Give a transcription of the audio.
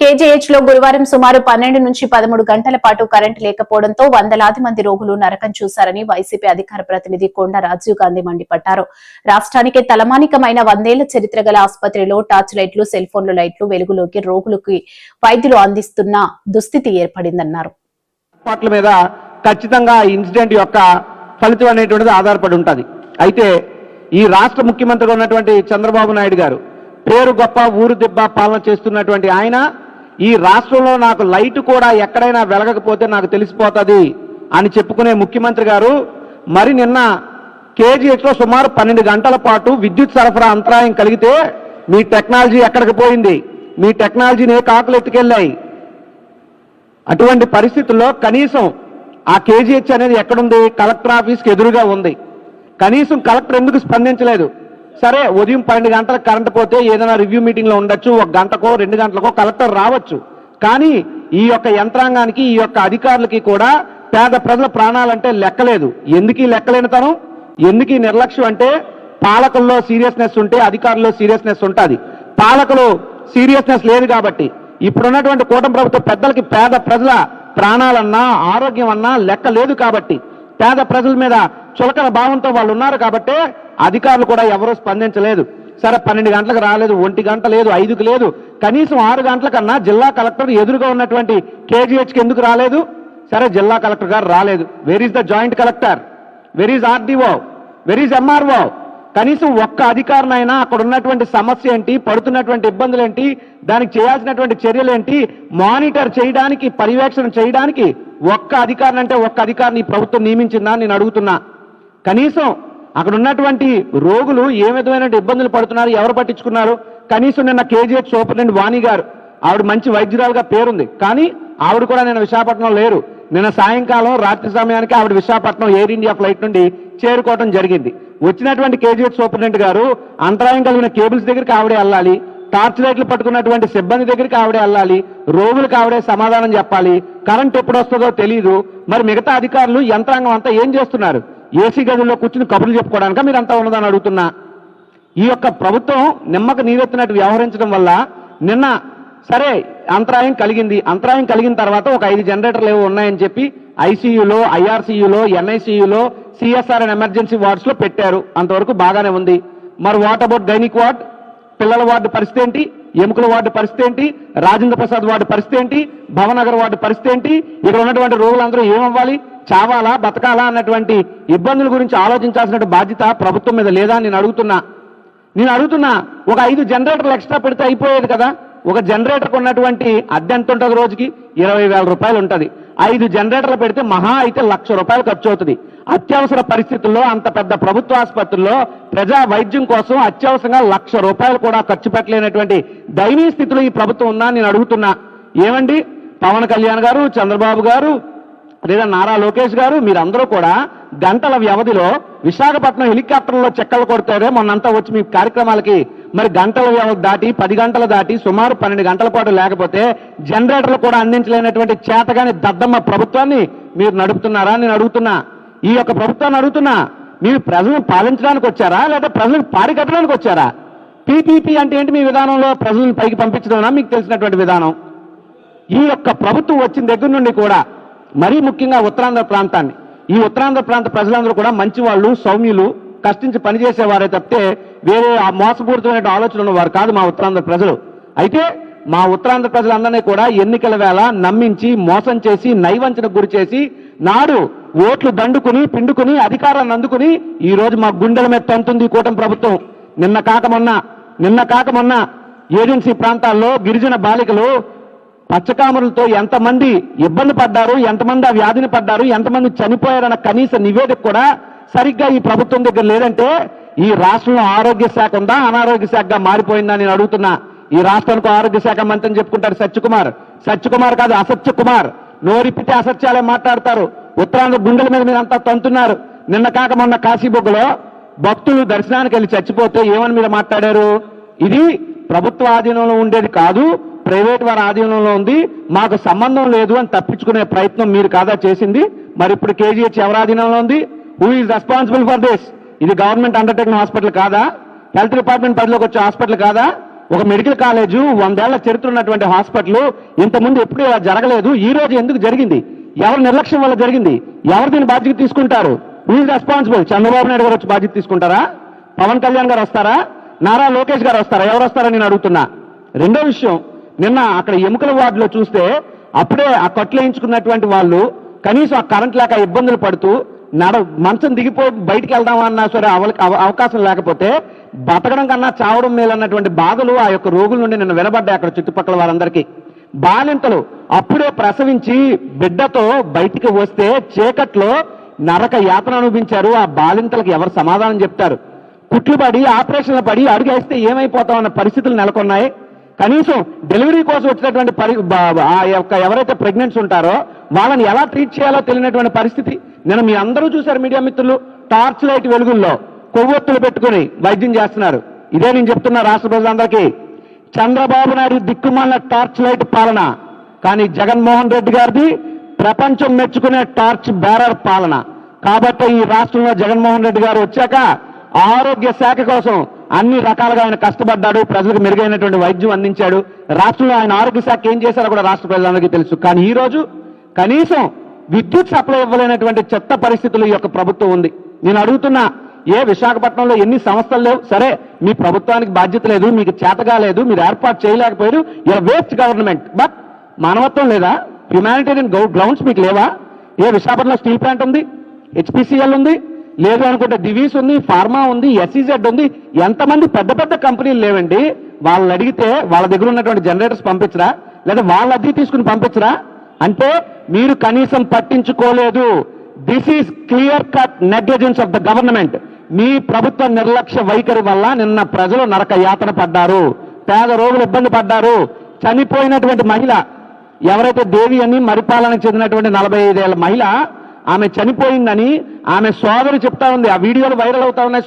కేజీహెచ్లో గురువారం సుమారు పన్నెండు నుంచి పదమూడు గంటల పాటు కరెంటు లేకపోవడంతో వందలాది మంది రోగులు నరకం చూశారని వైసీపీ అధికార ప్రతినిధి కొండ రాజీవ్ గాంధీ మండిపడ్డారు. రాష్ట్రానికి తలమానికమైన వందేళ్ళ చరిత్ర గల ఆసుపత్రిలో టార్చ్ లైట్లు సెల్ ఫోన్ల లైట్లు వెలుగులోకి రోగులకి వైద్యులు అందిస్తున్న దుస్థితి ఏర్పడిందన్నారు. మీద ఖచ్చితంగా ఇన్సిడెంట్ యొక్క ఫలితం అనేటువంటిది ఆధారపడి ఉంటుంది. అయితే ఈ రాష్ట్ర ముఖ్యమంత్రిగా ఉన్నటువంటి చంద్రబాబు నాయుడు గారు పేరు గొప్ప ఊరు దెబ్బ పాలన చేస్తున్నటువంటి ఆయన ఈ రాష్ట్రంలో నాకు లైట్ కూడా ఎక్కడైనా వెలగకపోతే నాకు తెలిసిపోతుంది అని చెప్పుకునే ముఖ్యమంత్రి గారు మరి నిన్న కేజీహెచ్లో సుమారు పన్నెండు గంటల పాటు విద్యుత్ సరఫరా అంతరాయం కలిగితే మీ టెక్నాలజీ ఎక్కడికి పోయింది? మీ టెక్నాలజీని ఏ కాకులు ఎత్తుకెళ్ళాయి? అటువంటి పరిస్థితుల్లో కనీసం ఆ కేజీహెచ్ అనేది ఎక్కడుంది? కలెక్టర్ ఆఫీస్కి ఎదురుగా ఉంది. కనీసం కలెక్టర్ ఎందుకు స్పందించలేదు? సరే ఉదయం పన్నెండు గంటలకు కరెంట్ పోతే ఏదైనా రివ్యూ మీటింగ్లో ఉండొచ్చు ఒక గంటకో రెండు గంటలకో కలెక్టర్ రావచ్చు. కానీ ఈ యొక్క యంత్రాంగానికి ఈ యొక్క అధికారులకి కూడా పేద ప్రజల ప్రాణాలంటే లెక్కలేదు. ఎందుకు ఈ లెక్కలేనితనం? ఎందుకు ఈ నిర్లక్ష్యం అంటే పాలకుల్లో సీరియస్నెస్ ఉంటే అధికారుల్లో సీరియస్నెస్ ఉంటుంది. పాలకులు సీరియస్నెస్ లేదు కాబట్టి ఇప్పుడున్నటువంటి కూటమి ప్రభుత్వ పెద్దలకి పేద ప్రజల ప్రాణాలన్నా ఆరోగ్యం అన్నా లెక్క లేదు కాబట్టి పేద ప్రజల మీద చులకన భావంతో వాళ్ళు ఉన్నారు కాబట్టే అధికారులు కూడా ఎవరూ స్పందించలేదు. సరే పన్నెండు గంటలకు రాలేదు ఒంటి గంట లేదు ఐదుకు లేదు. కనీసం ఆరు గంటల కన్నా జిల్లా కలెక్టర్ ఎదురుగా ఉన్నటువంటి కేజీహెచ్కి ఎందుకు రాలేదు? సరే జిల్లా కలెక్టర్ గారు రాలేదు. Where is the joint collector where is RDO where is MRO కనీసం ఒక్క అధికారినైనా అక్కడ ఉన్నటువంటి సమస్య ఏంటి పడుతున్నటువంటి ఇబ్బందులు ఏంటి దానికి చేయాల్సినటువంటి చర్యలు ఏంటి మానిటర్ చేయడానికి పర్యవేక్షణ చేయడానికి ఒక్క అధికారిని అంటే ఒక్క అధికారిని ప్రభుత్వం నియమించిందా నేను అడుగుతున్నా. కనీసం అక్కడ ఉన్నటువంటి రోగులు ఏ విధమైన ఇబ్బందులు పడుతున్నారు ఎవరు పట్టించుకున్నారు? కనీసం నిన్న కేజీహెచ్ సూపరింటెండెంట్ వాణి గారు ఆవిడ మంచి వైద్యురాలుగా పేరుంది. కానీ ఆవిడ కూడా నేను విశాఖపట్నం లేరు. నిన్న సాయంకాలం రాత్రి సమయానికి ఆవిడ విశాఖపట్నం ఎయిర్ ఇండియా ఫ్లైట్ నుండి చేరుకోవడం జరిగింది. వచ్చినటువంటి కేజీహెచ్ సూపరింటెండెంట్ గారు అంతరాయం కలిగిన కేబుల్స్ దగ్గరికి ఆవిడే వెళ్ళాలి టార్చ్ లైట్లు పట్టుకున్నటువంటి సిబ్బంది దగ్గరికి ఆవిడే వెళ్ళాలి రోగులకు ఆవిడే సమాధానం చెప్పాలి కరెంట్ ఎప్పుడు వస్తుందో తెలియదు మరి మిగతా అధికారులు యంత్రాంగం అంతా ఏం చేస్తున్నారు? ఏసీ గదుల్లో కూర్చుని కబుర్లు చెప్పుకోవడానిక మీరు అంతా ఉన్నదని అడుగుతున్నా. ఈ యొక్క ప్రభుత్వం నిమ్మక నీరెత్తినట్టు వ్యవహరించడం వల్ల నిన్న సరే అంతరాయం కలిగింది. అంతరాయం కలిగిన తర్వాత ఒక ఐదు జనరేటర్లు ఏవో ఉన్నాయని చెప్పి ఐసీయూలో ఐఆర్సీయూలో ఎన్ఐసీయూలో సిఎస్ఆర్ అండ్ ఎమర్జెన్సీ వార్డ్స్లో పెట్టారు. అంతవరకు బాగానే ఉంది. మరి వాట్ అబౌట్ గైనిక్ వార్డ్? పిల్లల వార్డు పరిస్థితి ఏంటి? ఎముకల వార్డు పరిస్థితి ఏంటి? రాజేంద్ర ప్రసాద్ వార్డు పరిస్థితి ఏంటి? భవనగర్ వార్డు పరిస్థితి ఏంటి? ఇక్కడ ఉన్నటువంటి రోగులందరూ ఏమవ్వాలి? చావాలా బతకాలా అన్నటువంటి ఇబ్బందుల గురించి ఆలోచించాల్సిన బాధ్యత ప్రభుత్వం మీద లేదా నేను అడుగుతున్నా. నేను అడుగుతున్నా ఒక ఐదు జనరేటర్లు ఎక్స్ట్రా పెడితే అయిపోయేది కదా? ఒక జనరేటర్కి ఉన్నటువంటి అద్దె ఎంత ఉంటుంది రోజుకి? ఇరవై వేల రూపాయలు ఉంటుంది. ఐదు జనరేటర్లు పెడితే మహా అయితే లక్ష రూపాయలు ఖర్చు అవుతుంది. అత్యవసర పరిస్థితుల్లో అంత పెద్ద ప్రభుత్వ ఆసుపత్రుల్లో ప్రజా వైద్యం కోసం అత్యవసరంగా లక్ష రూపాయలు కూడా ఖర్చు పెట్టలేనటువంటి దయనీయ స్థితిలో ఈ ప్రభుత్వం ఉందా నేను అడుగుతున్నా. ఏమండి? పవన్ కళ్యాణ్ గారు చంద్రబాబు గారు లేదా నారా లోకేష్ గారు మీరందరూ కూడా గంటల వ్యవధిలో విశాఖపట్నం హెలికాప్టర్లో చెక్కలు కొడతారే మొన్నంతా వచ్చి మీ కార్యక్రమాలకి. మరి గంటల వ్యవధి దాటి పది గంటలు దాటి సుమారు పన్నెండు గంటల పాటు లేకపోతే జనరేటర్లు కూడా అందించలేనటువంటి చేతగాని దద్దమ్మ ప్రభుత్వాన్ని మీరు నడుపుతున్నారా నేను అడుగుతున్నా. ఈ యొక్క ప్రభుత్వాన్ని అడుగుతున్నా. మీరు ప్రజలను పాలించడానికి వచ్చారా? లేదా ప్రజలను పారికట్టడానికి వచ్చారా? పీపీపీ అంటే ఏంటి మీ విధానంలో? ప్రజలను పైకి పంపించడం మీకు తెలిసినటువంటి విధానం. ఈ యొక్క ప్రభుత్వం వచ్చిన దగ్గర నుండి కూడా మరీ ముఖ్యంగా ఉత్తరాంధ్ర ప్రాంతాన్ని. ఈ ఉత్తరాంధ్ర ప్రాంత ప్రజలందరూ కూడా మంచి వాళ్ళు సౌమ్యులు కష్టించి పనిచేసేవారే తప్పితే వేరే ఆ మోసపూరితమైన ఆలోచన ఉన్నవారు కాదు మా ఉత్తరాంధ్ర ప్రజలు. అయితే మా ఉత్తరాంధ్ర ప్రజలందరినీ కూడా ఎన్నికల వేళ నమ్మించి మోసం చేసి నైవంచనకు గురి చేసి నాడు ఓట్లు దండుకుని పిండుకుని అధికారాన్ని అందుకుని ఈ రోజు మా గుండెల మీద తంతుంది కూటమి ప్రభుత్వం. నిన్న కాక మొన్న నిన్న కాక మొన్న ఏజెన్సీ ప్రాంతాల్లో గిరిజన బాలికలు పచ్చకామరులతో ఎంతమంది ఇబ్బంది పడ్డారు ఎంతమంది ఆ వ్యాధిని పడ్డారు ఎంతమంది చనిపోయారన్న కనీస నివేదిక కూడా సరిగ్గా ఈ ప్రభుత్వం దగ్గర లేదంటే ఈ రాష్ట్రంలో ఆరోగ్య శాఖ ఉందా అనారోగ్య శాఖగా మారిపోయిందా నేను అడుగుతున్నా. ఈ రాష్ట్రానికి ఆరోగ్య శాఖ మంత్రి అని చెప్పుకుంటారు సత్యకుమార్. సత్యకుమార్ కాదు అసత్య కుమార్ నోరిప్పితే అసత్యాలే మాట్లాడతారు. ఉత్తరాంధ్ర గుండెల మీద మీరు అంతా తంతున్నారు. నిన్న కాక మొన్న కాశీబొగ్గులో భక్తులు దర్శనానికి వెళ్ళి చచ్చిపోతే ఏమని మీరు మాట్లాడారు? ఇది ప్రభుత్వ ఆధీనంలో ఉండేది కాదు ప్రైవేట్ వారి ఆధీనంలో ఉంది. మాకు సంబంధం లేదు అని తప్పించుకునే ప్రయత్నం మీరు కాదా చేసింది? మరి ఇప్పుడు కేజీహెచ్ ఎవరి ఆధీనంలో ఉంది? Who is responsible for this ఇది గవర్నమెంట్ అండర్టేకింగ్ హాస్పిటల్ కాదా? హెల్త్ డిపార్ట్మెంట్ పరిధిలోకి వచ్చే హాస్పిటల్ కాదా? ఒక మెడికల్ కాలేజు వందేళ్ళ చరిత్ర ఉన్నటువంటి హాస్పిటల్ ఇంతకుముందు ఎప్పుడు ఇలా జరగలేదు. ఈ రోజు ఎందుకు జరిగింది? ఎవరి నిర్లక్ష్యం వల్ల జరిగింది? ఎవరు దీని బాధ్యత తీసుకుంటారు? ఈజ్ రెస్పాన్సిబుల్ చంద్రబాబు నాయుడు గారు వచ్చి బాధ్యత తీసుకుంటారా? పవన్ కళ్యాణ్ గారు వస్తారా? నారా లోకేష్ గారు వస్తారా? ఎవరు వస్తారని నేను అడుగుతున్నా. రెండో విషయం నిన్న అక్కడ ఎముకల వార్డులో చూస్తే అప్పుడే ఆ కట్లు వేయించుకున్నటువంటి వాళ్ళు కనీసం ఆ కరెంట్ లేక ఇబ్బందులు పడుతూ నడ మంచం దిగిపో బయటికి వెళ్దామన్నా సరే అవ- అవకాశం లేకపోతే బతకడం కన్నా చావడం మేలన్నటువంటి బాధలు ఆ యొక్క రోగుల నుండి నిన్న వినబడ్డాయి అక్కడ చుట్టుపక్కల వారందరికీ. బాలింతలు అప్పుడే ప్రసవించి బిడ్డతో బయటికి వస్తే చీకట్లో నరక యాతన అనుభవించారు. ఆ బాలింతలకు ఎవరు సమాధానం చెప్తారు? కుట్లు పడి ఆపరేషన్లు పడి అడుగేస్తే ఏమైపోతామన్న పరిస్థితులు నెలకొన్నాయి. కనీసం డెలివరీ కోసం వచ్చినటువంటి పరి ఆ యొక్క ఎవరైతే ప్రెగ్నెంట్స్ ఉంటారో వాళ్ళని ఎలా ట్రీట్ చేయాలో తెలియనటువంటి పరిస్థితి. నేను మీ అందరూ చూశారు మీడియా మిత్రులు టార్చ్ లైట్ వెలుగుల్లో కొవ్వొత్తులు పెట్టుకుని వైద్యం చేస్తున్నారు. ఇదే నేను చెప్తున్నా రాష్ట్ర ప్రజలందరికీ. చంద్రబాబు నాయుడు దిక్కుమాలిన టార్చ్ లైట్ పాలన కానీ జగన్మోహన్ రెడ్డి గారిది ప్రపంచం మెచ్చుకునే టార్చ్ బేరర్ పాలన. కాబట్టి ఈ రాష్ట్రంలో జగన్మోహన్ రెడ్డి గారు వచ్చాక ఆరోగ్య శాఖ కోసం అన్ని రకాలుగా ఆయన కష్టపడ్డాడు ప్రజలకు మెరుగైనటువంటి వైద్యం అందించాడు. రాష్ట్రంలో ఆయన ఆరోగ్య శాఖ ఏం చేశారో కూడా రాష్ట్ర ప్రజలందరికీ తెలుసు. కానీ ఈ రోజు కనీసం విద్యుత్ సప్లై ఇవ్వలేనటువంటి చెత్త పరిస్థితులు ఈ యొక్క ప్రభుత్వం ఉంది. నేను అడుగుతున్నా ఏ విశాఖపట్నంలో ఎన్ని సంస్థలు లేవు? సరే మీ ప్రభుత్వానికి బాధ్యత లేదు మీకు చేతగా లేదు మీరు ఏర్పాటు చేయలేకపోయారు ఇలా వేస్ట్ గవర్నమెంట్. బట్ మానవత్వం లేదా? హ్యుమానిటేరియన్ గ్రౌండ్స్ మీకు లేవా? ఏ విశాఖపట్నంలో స్టీల్ ప్లాంట్ ఉంది? హెచ్పిసిఎల్ ఉంది? లేదు అనుకుంటే దివీస్ ఉంది ఫార్మా ఉంది ఎస్ఈజెడ్ ఉంది. ఎంతమంది పెద్ద పెద్ద కంపెనీలు లేవండి? వాళ్ళని అడిగితే వాళ్ళ దగ్గర ఉన్నటువంటి జనరేటర్స్ పంపించరా? లేదా వాళ్ళ అద్దె తీసుకుని పంపించరా? అంటే మీరు కనీసం పట్టించుకోలేదు. This is clear cut negligence of the government మీ ప్రభుత్వ నిర్లక్ష్య వైఖరి వల్ల నిన్న ప్రజలు నరక యాతన పడ్డారు. పేద రోగులు ఇబ్బంది పడ్డారు. చనిపోయినటువంటి మహిళ ఎవరైతే దేవి అని మరిపాలనకు చెందినటువంటి నలభై ఐదేళ్ళ మహిళ ఆమె చనిపోయిందని ఆమె సోదరు చెప్తా ఉంది. ఆ వీడియోలు వైరల్ అవుతా ఉన్నాయి